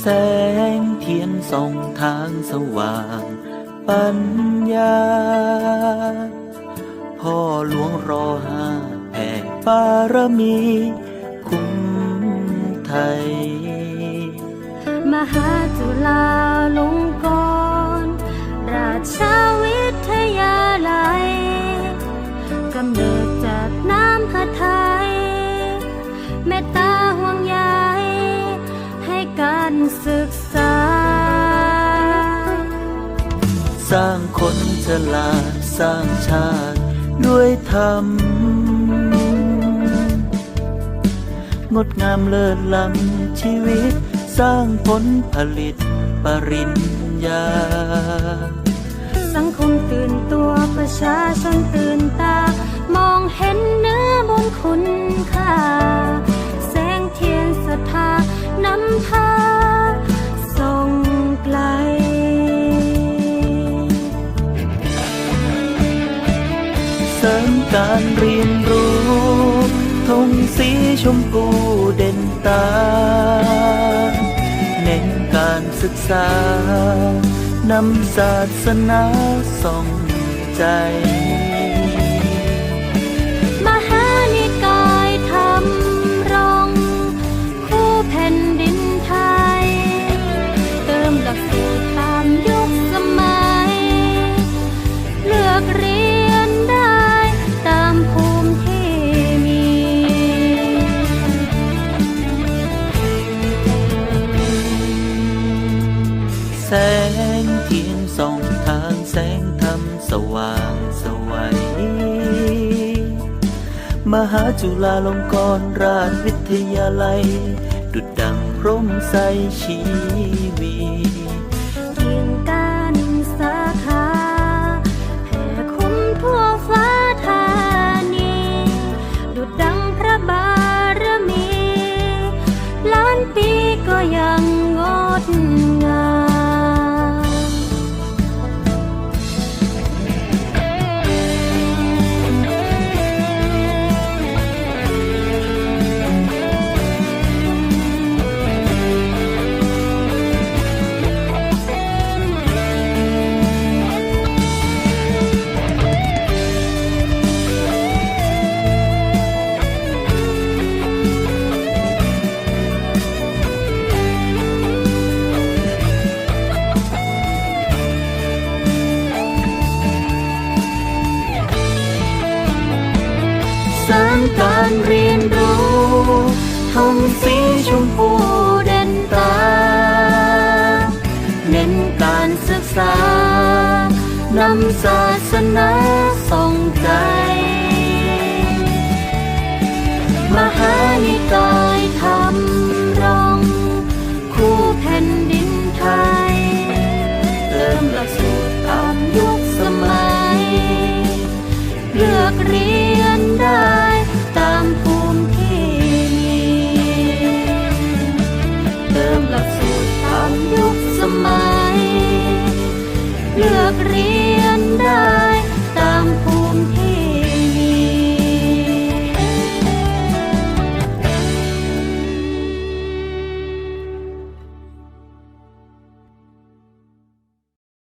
แสงเทียนส่องทางสว่าง ปัญญา พ่อหลวงรอห้าแผ่บารมี คุ้มไทย มหาจุฬาลงกรณราชวิทยาลัยกำเนิดจากน้ำพระทัยเมตตาห่วงใยให้การศึกษา สร้างคนฉลาดสร้างชาติด้วยธรรม งดงามเลิศล้ำชีวิต สร้างผลผลิตปริญญา สังคมตื่นตัวประชาชนตื่นตา มองเห็นเนื้อบนคุณค่า แสงเทียนศรัทธานำพาส่งไกลเสริมการเรียนรู้ธงสีชมพูเด่นตา การศึกษานำศาสนาส่องใจ แสงเทียนส่องทางแสงธรรมสว่างสวัยมหาจุฬาลงกรณราชวิทยาลัย ดุดดังพร่มใสชีวี การเรียนรู้ทงสีชมพูเด่นตา เน้นการศึกษานำศาสนา เลือกเรี